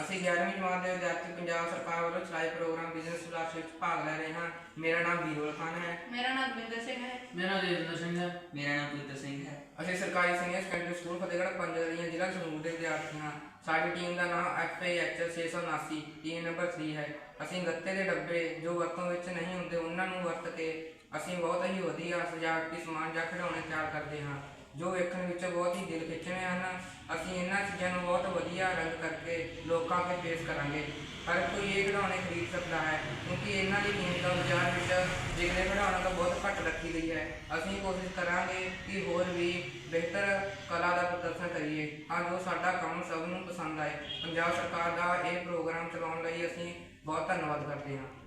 ਅਸੀਂ 11ਵੀਂ ਜਮਾਤ ਦੇ ਵਿਦਿਆਰਥੀ ਪੰਜਾਬ ਸਰਕਾਰ ਵੱਲੋਂ ਚਲਾਏ ਪ੍ਰੋਗਰਾਮ ਬਿਜ਼ਨਸ ਕਲਾਸ ਵਿੱਚ ਭਾਗ ਲੈ ਰਹੇ ਹਾਂ। ਮੇਰਾ ਨਾਮ ਵੀਰੋਲ ਖਾਨ ਹੈ। ਮੇਰਾ ਨਾਮ ਦਵਿੰਦਰ ਸਿੰਘ ਹੈ। ਮੇਰਾ ਦੇਵਿੰਦਰ ਸਿੰਘ ਹੈ। ਮੇਰਾ ਨਾਮ ਪਵਿੱਤਰ ਸਿੰਘ ਹੈ। ਅਸੀਂ ਸਰਕਾਰੀ senior secondary school Fatehgarh Panjrian ਜ਼ਿਲ੍ਹਾ ਸੰਗਰੂਰ ਦੇ ਵਿਦਿਆਰਥੀ ਹਾਂ। ਸਾਡੀ ਟੀਮ ਦਾ ਨਾਮ FAHL 679 ਟੀਮ ਨੰਬਰ 3 ਹੈ। ਅਸੀਂ ਗੱਤੇ ਦੇ ਡੱਬੇ ਜੋ ਵਰਤੋਂ ਵਿੱਚ ਨਹੀਂ ਹੁੰਦੇ ਉਹਨਾਂ ਨੂੰ ਵਰਤ ਕੇ ਅਸੀਂ ਬਹੁਤ ਹੀ ਵਧੀਆ ਸਜਾਵਟੀ ਸਮਾਨ ਜਾਂ ਖਿਡੌਣੇ ਤਿਆਰ ਕਰਦੇ ਹਾਂ। ਜੋ ਵੇਖਣ ਵਿੱਚ ਬਹੁਤ ਹੀ ਦਿਲ ਖਿੱਚਣੇ ਹਨ, ਅਸੀਂ ਇਹਨਾਂ ਚੀਜ਼ਾਂ ਨੂੰ ਬਹੁਤ ਵਧੀਆ ਰੰਗ ਕਰਕੇ ਲੋਕਾਂ 'ਤੇ ਪੇਸ਼ ਕਰਾਂਗੇ। ਹਰ ਕੋਈ ਇਹ ਖਿਡੌਣੇ ਖਰੀਦ ਸਕਦਾ ਹੈ, ਕਿਉਂਕਿ ਇਹਨਾਂ ਦੀ ਕੀਮਤ ਬਾਜ਼ਾਰ ਵਿੱਚ ਜਿਗਲੇ ਖਿਡੌਣਿਆਂ ਤੋਂ ਬਹੁਤ ਘੱਟ ਰੱਖੀ ਗਈ ਹੈ। ਅਸੀਂ ਕੋਸ਼ਿਸ਼ ਕਰਾਂਗੇ ਕਿ ਹੋਰ ਵੀ ਬਿਹਤਰ ਕਲਾ ਦਾ ਪ੍ਰਦਰਸ਼ਨ ਕਰੀਏ। ਤਾਂ ਜੋ ਸਾਡਾ ਕੰਮ ਸਭ ਨੂੰ ਪਸੰਦ ਆਏ। ਪੰਜਾਬ ਸਰਕਾਰ ਦਾ ਇਹ ਪ੍ਰੋਗਰਾਮ ਚਲਾਉਣ ਲਈ ਅਸੀਂ ਬਹੁਤ ਧੰਨਵਾਦ ਕਰਦੇ ਹਾਂ।